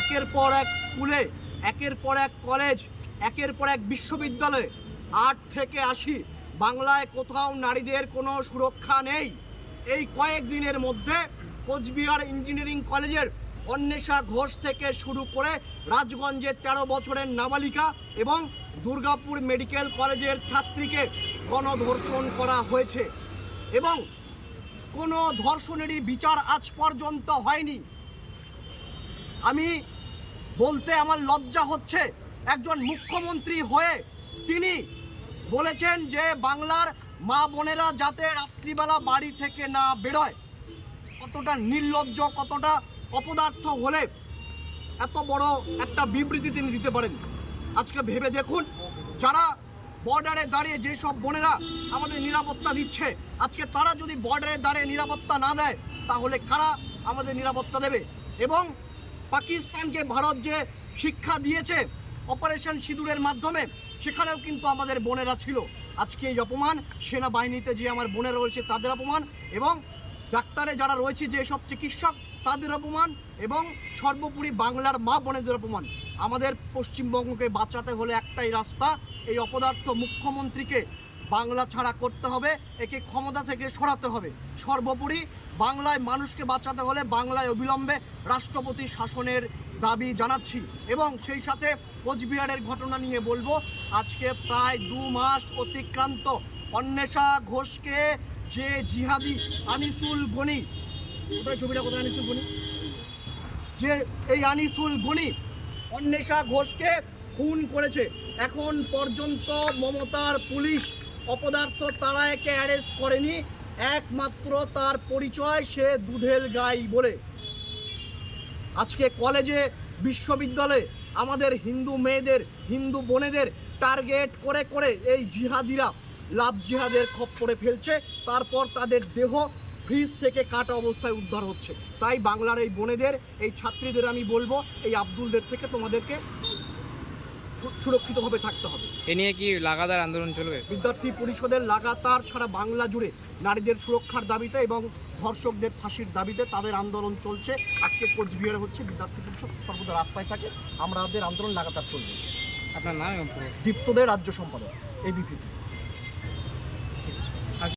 একের পর এক স্কুলে, একের পর এক কলেজ, একের পর এক বিশ্ববিদ্যালয়ে। আট থেকে আশি, বাংলায় কোথাও নারীদের কোনো সুরক্ষা নেই। এই কয়েক দিনের মধ্যে কোচবিহার ইঞ্জিনিয়ারিং কলেজের অন্বেষা ঘোষ থেকে শুরু করে রাজগঞ্জের তেরো বছরের নাবালিকা এবং দুর্গাপুর মেডিকেল কলেজের ছাত্রীকে গণধর্ষণ করা হয়েছে। এবং কোনো ধর্ষণেরই বিচার আজ পর্যন্ত হয়নি। আমি বলতে আমার লজ্জা হচ্ছে, একজন মুখ্যমন্ত্রী হয়ে তিনি বলেছেন যে বাংলার মা বোনেরা যাতে রাত্রিবেলা বাড়ি থেকে না বেরোয়, কতটা নির্লজ্জ, কতটা অপদার্থ হলে এত বড় একটা বিবৃতি তিনি দিতে পারেন। আজকে ভেবে দেখুন, যারা বর্ডারে দাঁড়িয়ে যেসব বোনেরা আমাদের নিরাপত্তা দিচ্ছে, আজকে তারা যদি বর্ডারে দাঁড়িয়ে নিরাপত্তা না দেয়, তাহলে কারা আমাদের নিরাপত্তা দেবে? এবং পাকিস্তানকে ভারত যে শিক্ষা দিয়েছে অপারেশন সিঁদুরের মাধ্যমে, সেখানেও কিন্তু আমাদের বোনেরা ছিল। আজকে এই অপমান, সেনাবাহিনীতে যে আমার বোনেরা রয়েছে তাদের অপমান এবং ডাক্তারে যারা রয়েছে যে সব চিকিৎসক, তাদের অপমান এবং সর্বোপরি বাংলার মা বোনেদের অপমান। আমাদের পশ্চিমবঙ্গকে বাঁচাতে হলে একটাই রাস্তা, এই অপদার্থ মুখ্যমন্ত্রীকে বাংলা ছাড়া করতে হবে, একে ক্ষমতা থেকে সরাতে হবে। সর্বোপরি বাংলায় মানুষকে বাঁচাতে হলে বাংলায় অবিলম্বে রাষ্ট্রপতি শাসনের দাবি জানাচ্ছি। এবং সেই সাথে কোচবিহারের ঘটনা নিয়ে বলব, আজকে প্রায় দু মাস অতিক্রান্ত অন্বেষা ঘোষকে যে জিহাদি আনিসুল গনি, কোথায় ছবিটা, কোথায় আনিসুল গনি? যে এই আনিসুল গনি অন্বেষা ঘোষকে খুন করেছে। এখন পর্যন্ত মমতার পুলিশ অপদার্থ তারা একে অ্যারেস্ট করেনি, একমাত্র তার পরিচয় সে দুধেল গাই বলে। আজকে কলেজে বিশ্ববিদ্যালয়ে আমাদের হিন্দু মেয়েদের, হিন্দু বোনেদের টার্গেট করে করে এই জিহাদিরা লাভ জিহাদের খপ্পরে ফেলছে, তারপর তাদের দেহ ফ্রিজ থেকে কাটা অবস্থায় উদ্ধার হচ্ছে। তাই বাংলার এই বোনেদের, এই ছাত্রীদের আমি বলব, এই আব্দুলদের থেকে তোমাদেরকে সুরক্ষিতভাবে থাকতে হবে। এ নিয়ে কি লাগাতার আন্দোলন চলবে? বিদ্যার্থী পরিষদের লাগাতার সারা বাংলা জুড়ে নারীদের সুরক্ষার দাবিতে এবং ধর্ষকদের ফাঁসির দাবিতে তাদের আন্দোলন চলছে। আজকে কোচবিহারে হচ্ছে বিদ্যার্থী পরিষদ। সর্বদা রাস্তায় থাকে। আমাদের আন্দোলন লাগাতার চলবে। আপনার নাম দীপ্তদের রাজ্য সম্পাদক এবিপি